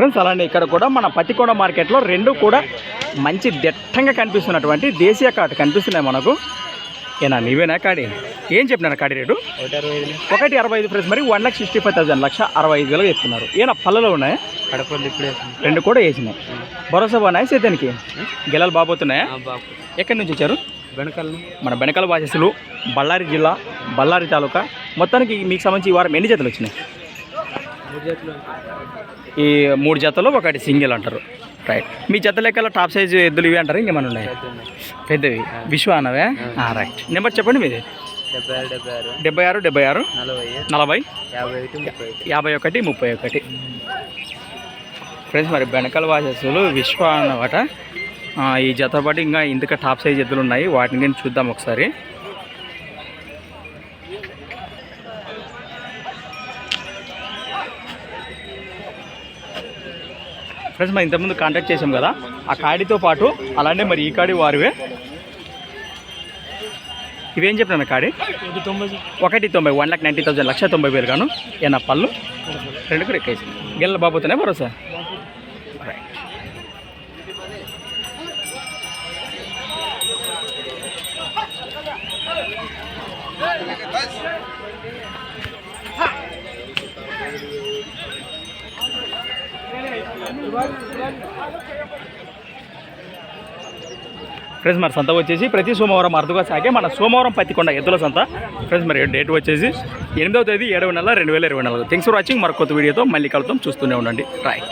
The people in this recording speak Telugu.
ఫ్రెండ్స్ అలానే ఇక్కడ కూడా మన పత్తికొండ మార్కెట్లో రెండు కూడా మంచి దట్టంగా కనిపిస్తున్నటువంటి దేశీయ కాటు కనిపిస్తున్నాయి మనకు. ఏనా నీవేనా కాడి? ఏం చెప్పినారు కాడి రేటు? ఒకటి అరవై ఐదు ఫ్రెండ్స్ మరి one lakh sixty five thousand లక్ష అరవై ఐదు వేలు చెప్తున్నారు. ఏనా పళ్ళలో ఉన్నాయి? రెండు కూడా వేసినాయి. భరోసా బాగున్నాయి సేతానికి? గెలలు బాబోతున్నాయా బాబు ఎక్కడి నుంచి వచ్చారు? వెనకాల మన బెనకల వాసస్సులు బళ్ళారి జిల్లా బళ్ళారి తాలూకా. మొత్తానికి మీకు సంబంధించి ఈ వారం ఎన్ని జతలు వచ్చినాయి? ఈ మూడు జతలు ఒకటి సింగిల్ అంటారు. రైట్ మీ జత లెక్కల టాప్ సైజు ఎద్దులు ఇవి అంటారు? ఇంకేమైనా ఉన్నాయి? పెద్దవి. విశ్వ అన్నవే? రైట్ నెంబర్ చెప్పండి మీది. డెబ్బై ఆరు డెబ్బై ఆరు. నలభై యాభై ఒకటి ముప్పై ఒకటి. ఫ్రెండ్స్ మరి బెనకల వాసస్సులు విశ్వ అన్నమాట ఈ జత పాటు ఇంకా ఇందుక టాప్ సైజ్ ఎద్దులు ఉన్నాయి. వాటిని చూద్దాం ఒకసారి. ఫ్రెండ్స్ మరి ఇంతకుముందు కాంటాక్ట్ చేసాం కదా ఆ కాడితో పాటు అలానే మరి ఈ కాడి వారివే. ఇవేం చెప్పినా కాడి? ఒకటి తొంభై ఒకటి తొంభై వన్ లాక్ నైంటీ థౌసండ్ లక్ష తొంభై వేలు గాను ఏనా పళ్ళు? రెండు కూడా ఎక్కేసి గిల్ల బాబోతున్నాయి భరోసా? రైట్ ఫ్రెండ్స్ మరి సంత వచ్చేసి ప్రతి సోమవారం అరుదుగా సాగే మన సోమవారం పత్తికొండ ఎద్దుల సంత. ఫ్రెండ్స్ మరి డేట్ వచ్చేసి ఎనిమిదవ తేదీ ఏడవ నెల రెండు వేల ఇరవై నాలుగు. థ్యాంక్స్ ఫర్ వాచింగ్ మరొక కొత్త వీడియోతో మళ్ళీ కలుద్దాం. చూస్తూనే ఉండండి. రైట్